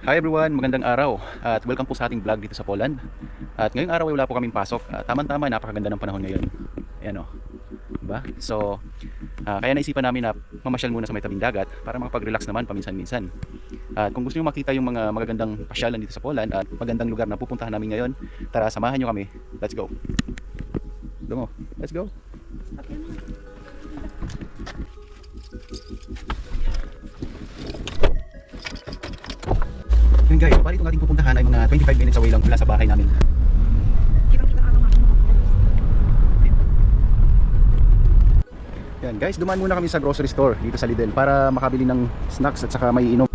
Hi everyone, magandang araw at welcome po sa ating vlog dito sa Poland. At ngayong araw ay wala po kaming pasok. Ah, Tama-tama, napakaganda ng panahon ngayon. Ayan o. Diba? So, ah, kaya naisipan namin na mamasyal muna sa may tabing dagat para makapag-relax naman paminsan-minsan. At kung gusto nyo makita yung mga magagandang pasyalan dito sa Poland at magandang lugar na pupuntahan namin ngayon, tara samahan nyo kami. Let's go. Dungo, let's go. Yun guys, bali itong ating pupuntahan ay mga 25 minutes away lang mula sa bahay namin. Yan guys, dumaan muna kami sa grocery store dito sa Lidl para makabili ng snacks at saka may inom.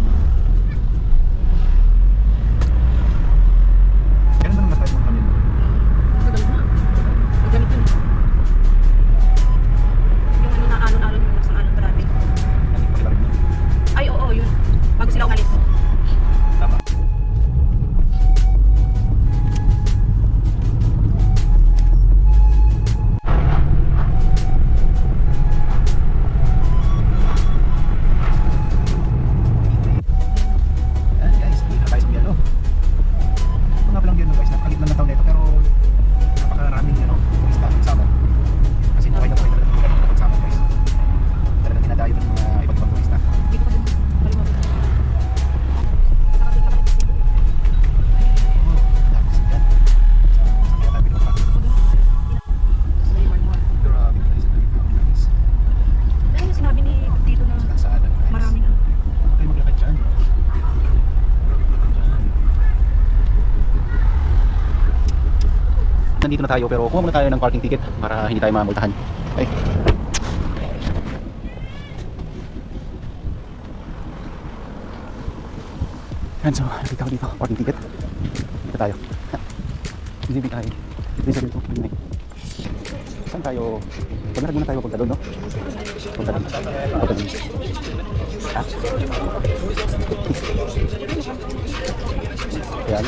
Nandito na tayo pero kuha muna tayo ng parking ticket para hindi tayo mamultahan. Ay. Yan so, nakita ko dito, parking ticket. Dito tayo. Hindi tayo. Dito dito. Saan tayo? Paglalag muna tayo punta doon, no? Punta doon. Punta doon. Ha? Kaya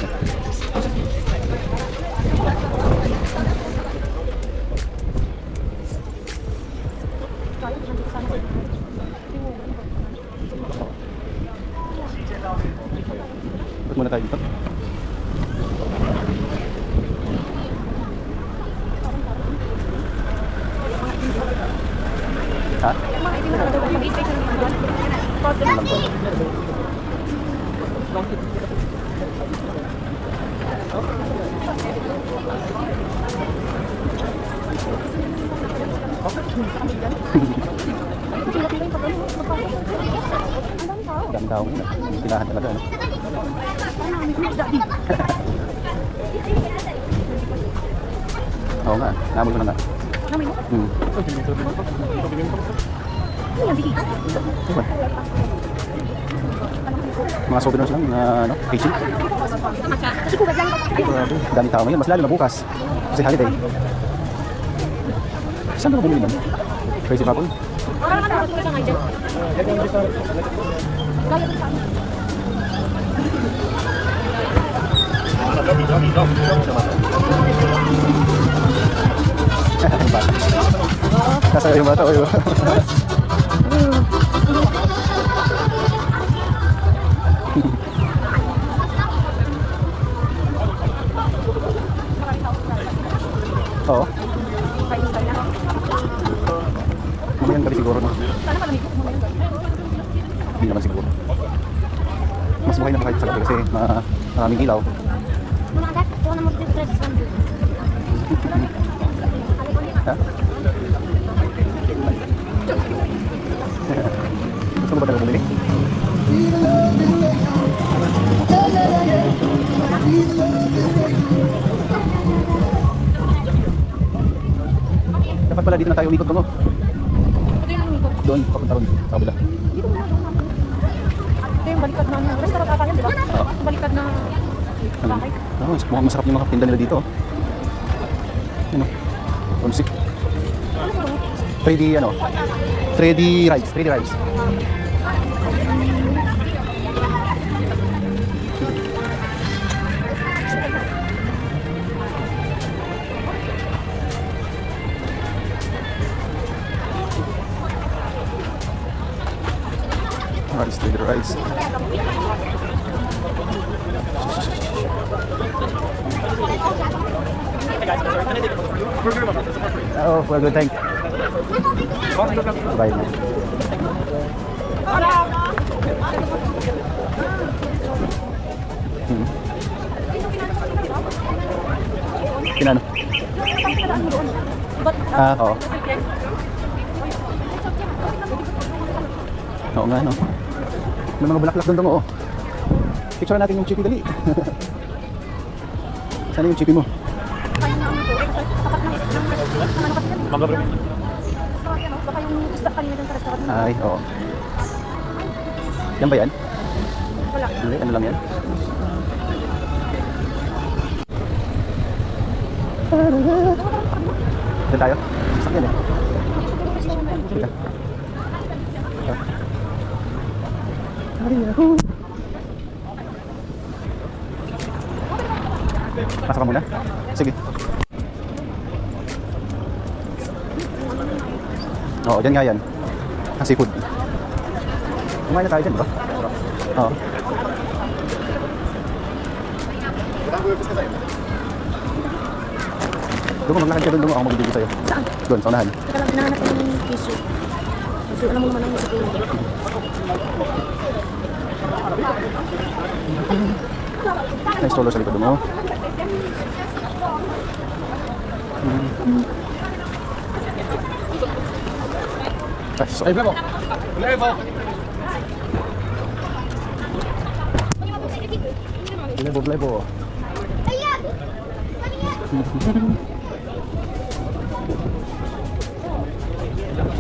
Dami tao ngayon. ah. Pilahan talaga. Ano? Oo nga. Naamol ko na nga. Namin mo? Hmm. Ano yan, dito? Diba? Mga souvenirs lang, na ano, kitchen. Grabe. Dami tao ngayon. Mas lalo na bukas. Kasi holiday. Saan ba bumili nun? Crazy Apple? Parang ano, tulad ka nga Oo. Na. Mamayang gabi siguro. Sana gabi. Hindi naman siguro. Mas buhay na kahit sa gabi kasi ma maraming ilaw. Na. Ha? Gusto mo ba talaga bumili? Pala dito na tayo umikot lumikot. Doon, papunta ron, sa kabila. Dito muna. Ito yung baliktad na. Restaurant ata yan, di ba? Oo. Baliktad na Ano? bahay. Oh, mukhang masarap yung mga tinda nila dito. Ano? Tonsik. Ano ba? 3D ano? 3D rides, 3D rides. rice, take the rice. Oh, well, good, thank you. Bye. Kinano? Ah, oo. Oo nga, no? May mga bulaklak doon doon, oo. Picture natin yung chippy dali. Sana yung chippy mo? Ay, oo. Yan ba yan? Wala. Ano lang yan? Doon tayo? Sakyan eh. Teka. Pasok ka muna? Sige. Oo, dyan nga yan. Ang seafood. Kumain na tayo dyan, di ba? Oo. Doon ka maglakad ka doon, doon ako magbibigay sa'yo. Saan? Doon, sa unahan. Teka lang, hinahanap ko yung tissue. Kasi alam mo naman ang sa tulong. May solo sa likod mo. Ay, so, ay, bravo! Blebo, blebo. Yung... Tawag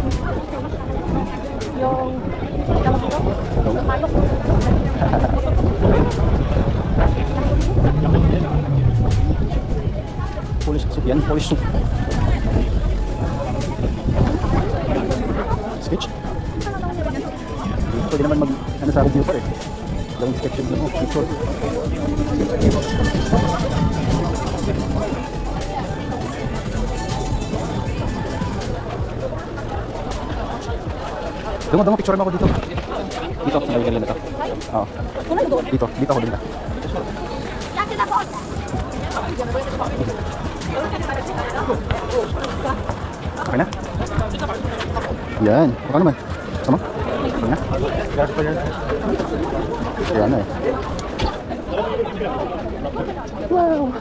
ko? Malok. Polish soup yan, Polish soup. Sketch? Pwede naman mag, ano sa review pa eh. Gawin sketch yun mo, picture. Dungo, dungo, picture mo ako dito. Dito, sa may na to. Oo. Doon? Dito, dito ako dito. Okay na? Yan. Baka naman. Sama? Okay na? Yan na eh. Wow!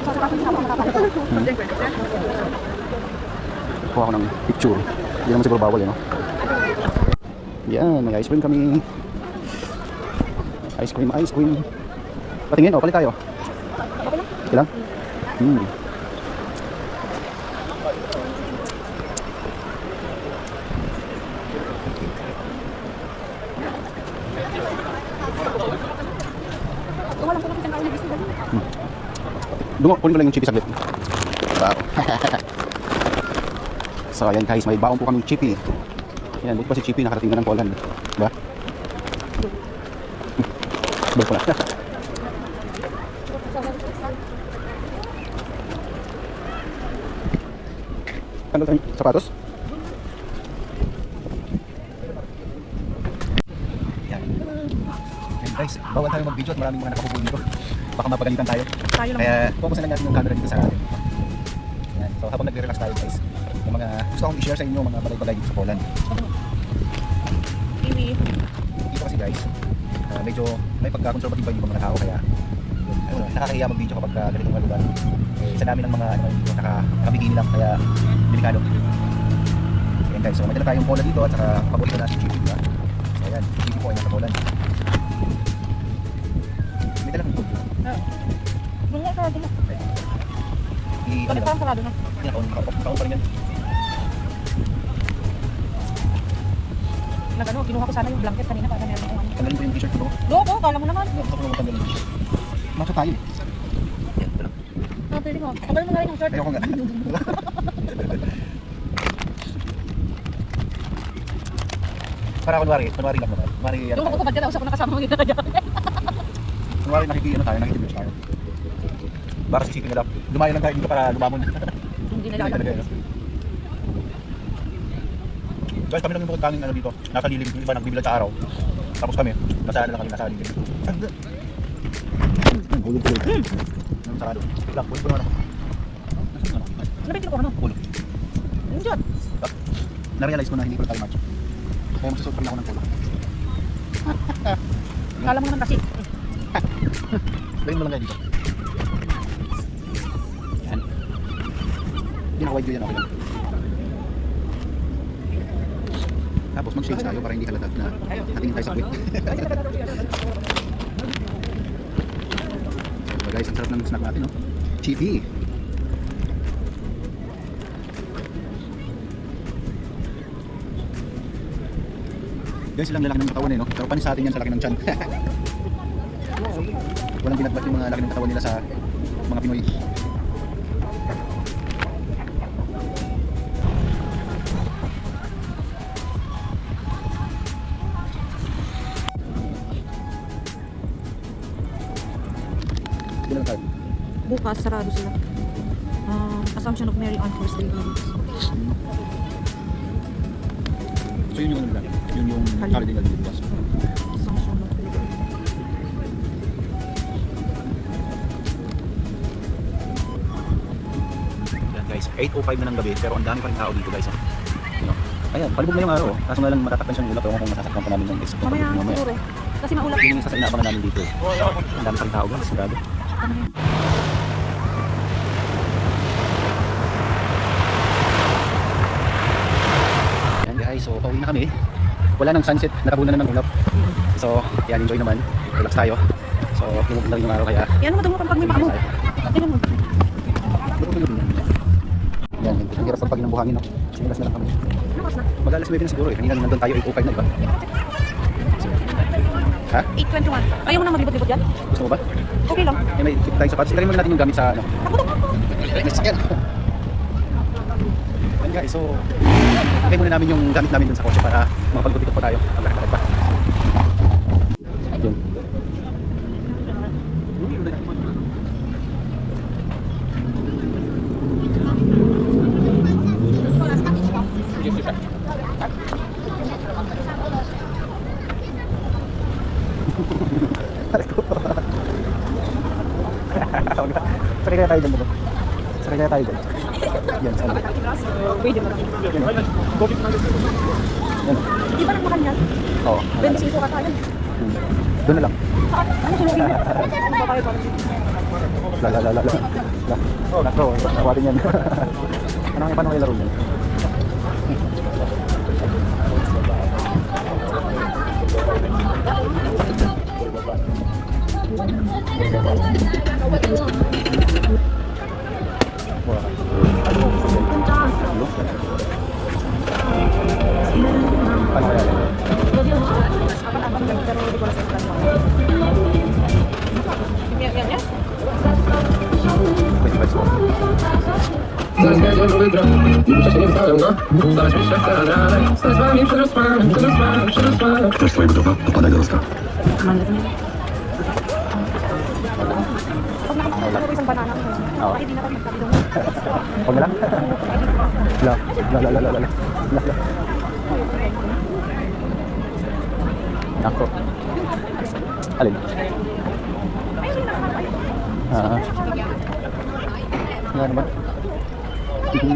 Kapit. Kuha ko ng picture. Hindi naman siguro bawal eh, no? Yan, may ice cream kami. Ice cream, ice cream. Patingin, oh, palit tayo. Okay lang? Hmm. Wala ko nakita na ulit gusto doon. Dungo, kunin ko lang yung chippy saglit. Wow. so, ayan guys, may baon po kaming chippy. Yan, buti pa si Chippy nakarating na ng Poland. Diba? Bag ko na. Ano tayo? Sapatos? Yan. Yan guys, bawal tayo mag-video at maraming mga nakapupuli dito. Baka mapagalitan tayo. Tayo lang. Kaya focusin lang natin yung camera dito sa atin. Yan. So habang nagre-relax tayo guys, yung mga gusto kong i-share sa inyo mga balay-balay dito sa Poland. Kiwi. Dito kasi guys, ah, medyo may pagka-conservative ba yung mga tao kaya yun, ano, nakakahiya mag-video kapag uh, ganitong mga lugar. Eh, sa dami ng mga ano dito, naka, lang kaya delikado. Ayan guys, so may dala tayong Poland dito at saka paborito na si Chippy, diba? So ayan, Chippy po ay nasa Poland. I ano Balik lang, parang sarado na. yan, kaon, kaon, kaon pa rin yan. Nagano, kinuha ko sana yung blanket kanina para meron ano. Tanggalin ko yung t-shirt ko. Loko, kala mo naman. Gusto ko naman tanggalin. Macho tayo eh. Yan, ito. Ah, pwede ko. Mo nga rin ang shirt. Ayoko. Para kunwari, kunwari lang naman. Kunwari, ano Yung tayo. magkupad ka daw sa nakasama mo yung nakajakit. Kunwari nakiki, ano tayo, nakiki-beach tayo. Para sa chicken nila. Lumayo lang tayo dito para lumamon. Hindi talaga, ano. Guys, kami lang yung tanging ano dito. Nasa lilim, yung iba nagbibilang sa araw. Tapos kami, nasa ano lang kami, nasa lilim. Hulog hulog. Ano sarado? Lang, puno puno ako. Nasaan ano? Ano ba yung kinukuha mo? Pulo. Yung dyan. Na-realize ko na hindi ko na tayo match. Kaya magsusot pa rin ako ng pulo. Kala mo naman kasi. Lagyan mo lang kayo dito. Wide view yan, lang. Tapos mag-shades tayo para hindi halata na natingin tayo sa puwit. so guys, ang sarap ng snack natin, no? Chippy! Guys, silang lalaki ng katawan eh, no? Pero panis sa atin yan sa laki ng tiyan. Walang binatbat yung mga laki ng katawan nila sa mga Pinoy. Bukas, sarado sila. Um, Assumption of Mary on First Lady. So yun yung ano nila? Yun yung holiday nila dito bukas. Assumption of Mary. Yan guys, 8.05 na ng gabi pero ang dami pa rin tao dito guys. Oh. Ano? Ayan, palibog na yung araw. oh. Kaso nga lang matatakpan siyang ulap. Ewan kung masasaktan pa namin yung guys. Mamaya, siguro. Kasi maulap. Yun yung isa sa inaabangan namin dito. eh. Ang dami pa rin tao guys. Sigurado. Yan guys, so pauwi na kami. Wala nang sunset, natabunan na ng ulap. So, yan, enjoy naman. Relax tayo. So, lumog na rin yung araw kaya. Yan mo, pag may paa mo. Tingnan mo. Yan, ang hirap pag ng buhangin. No? Sinilas na lang kami. Mag-alas 9 na siguro eh. Kanina nandun tayo 8.05 na, di ba? Ha? 8.21. Ayaw mo na maglibot-libot yan? Gusto mo ba? Okay lang. Eh, may tip tayo sa pads. Ilagay muna natin yung gamit sa ano. Ako. May sakyan. Yan guys, so ilagay muna namin yung gamit namin dun sa kotse para makapagbutikot pa tayo. Pagkakalag pa. Yun. Sakay kaya tayo dyan bro. Sakay kaya tayo dyan. Yan, sana. Pwede mo na. Yan. Yan. Di ba nagmakan yan? Oo. 25 ka tayo. Hmm. Doon na lang. Ano sunugin mo? La la la la la. La. Nako, nawatin yan. ano ang paano laro yan? Paano Zaskadziesz wydra, muszę się nie wstałem, no Stałeś mi szczęście na rany Stać wami przerosłałem, przerosłałem, przerosłałem Ktoś twoje gotowa? Popadaj do Oska. Pag nakapagod ko isang banana, Oo. bakit di na kami magkabidong? Huwag na lang. La, la, la, la, la, la, la, la. Nako. Alin? Ah. Nga naman. Hindi,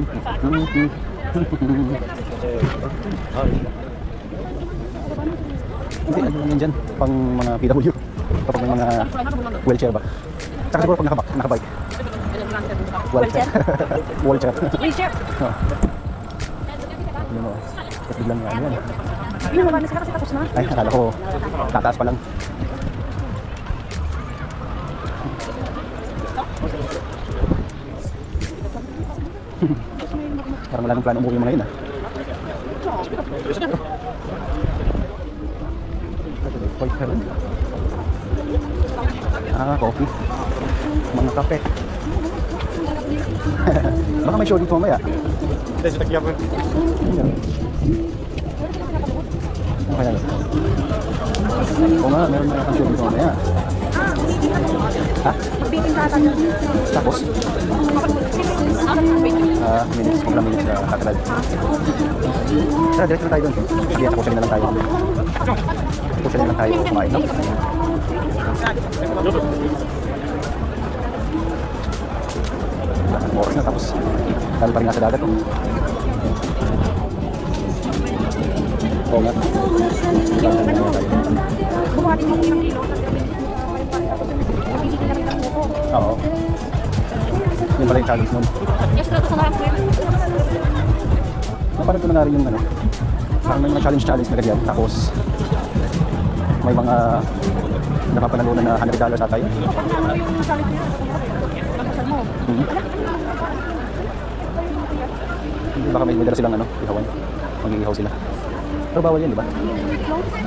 ano yan dyan? Pang mga PW. Kapag may mga wheelchair ba? Tsaka siguro pag nakabak, nakabike. Wheelchair? Wheelchair. Wheelchair? Oh. Yun o. Tapos biglang yan. Yun, wala na sila kasi tapos na. Ay, akala ko tataas pa lang. Parang wala nang plano umuwi mo ngayon ah. White rin. Ah, coffee. Mga kape. Baka may show dito mamaya. Ayun. Ano kaya yun? Oo nga, meron na kang show dito mamaya. Ha? Yun. Tapos? Ah, minutes, ilang minutes na katagal. Tara, diretso na tayo doon. Sige, push na lang tayo. Push na lang tayo kumain, no? Oras na tapos dami pa rin nasa dagat. Oh. Oo nga. Buhatin mo ng kilo. Oo. Yung pala yung challenge nun. Yes, pero sa marami. Napanood ko na nga rin yung ano, parang may mga challenge-challenge na ganyan. Tapos, may mga napapanalunan na $100 ata yun. Ano yung masalit niya? Pagkasal mo. Hindi, Baka may may dala silang ano, ihawan. Mag-iihaw sila. Pero bawal yan, di ba?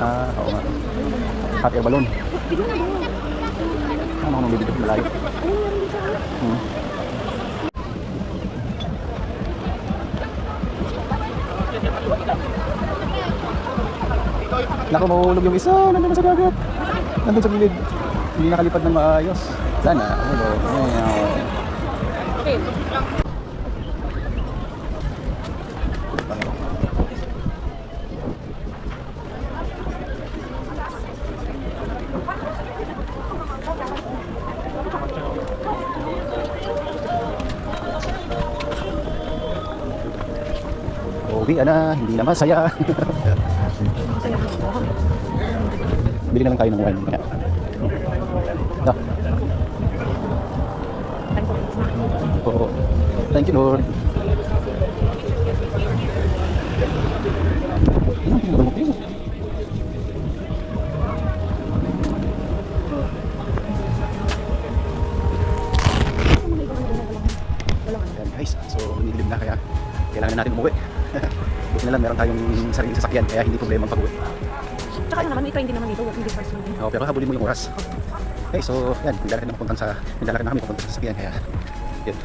Ah, oo nga. Hot air balloon. Ano ako nang bibigyan malayo? Hmm. Naku, mahulog yung isa. Nandun na sa dagat. Nandun sa gilid. Hindi nakalipad ng maayos. Sana. Hulog. Ayaw. Okay. Uwi na, hindi na masaya. Bili na lang tayo ng wine. No. Oo. Thank you, Lord. Guys, so umiilim na kaya kailangan na natin umuwi. Buti na lang meron tayong sariling sasakyan kaya hindi problema ang pag-uwi. Tsaka ano naman, may train din naman dito. Walking distance lang din. Oh, pero habulin mo yung oras. Okay, so yan, naglalakad na papuntang sa naglalakad na kami papunta sa sasakyan kaya yun.